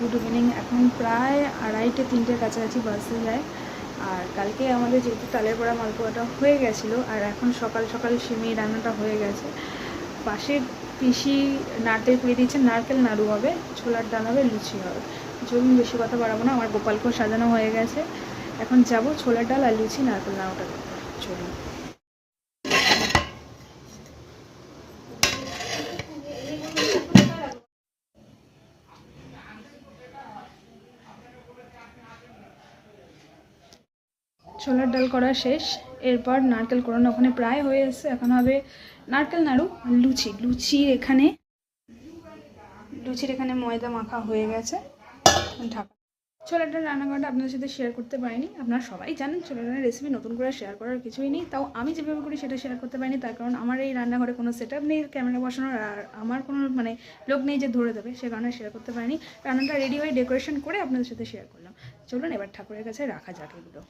Good evening এখন প্রায় আড়াইটে, তিনটের কাছাকাছি বাসে যায়। আর কালকে আমাদের যেহেতু তালের বড়া মালপোয়াটা হয়ে গেছিল, আর এখন সকাল সকাল সিমি রান্নাটা হয়ে গেছে। পাশে পিসি নারকেল কুড়িয়ে দিয়েছে, নারকেল নাড়ু হবে, ছোলার ডাল হবে, লুচি হবে। চলুন, বেশি কথা বাড়াবো না, আমার গোপালকেও সাজানো হয়ে গেছে। এখন যাব ছোলার ডাল আর লুচি নারকেল নাড়ুটা চলুন। ছোলার ডাল করা শেষ। এরপর নারকেল কোড়ানো ওখানে প্রায় হয়ে এসছে। এখন হবে নারকেল, নাড়ু আর লুচি। লুচির এখানে লুচির এখানে ময়দা মাখা হয়ে গেছে। ঢাকা। ছোলার ডাল রান্না করাটা আপনাদের সাথে শেয়ার করতে পারিনি। আপনারা সবাই জানেন ছোলার ডালের রেসিপি নতুন করে শেয়ার করার কিছুই নেই। তাও আমি যেভাবে করি সেটা শেয়ার করতে পারিনি। তার কারণ আমার এই রান্নাঘরে কোনো সেট নেই ক্যামেরা বসানোর, আর আমার কোনো মানে লোক নেই যে ধরে দেবে। সে কারণে শেয়ার করতে পারিনি। রান্নাটা রেডি হয়ে ডেকোরেশন করে আপনাদের সাথে শেয়ার করলাম। চলুন এবার ঠাকুরের কাছে রাখা যাক এগুলো।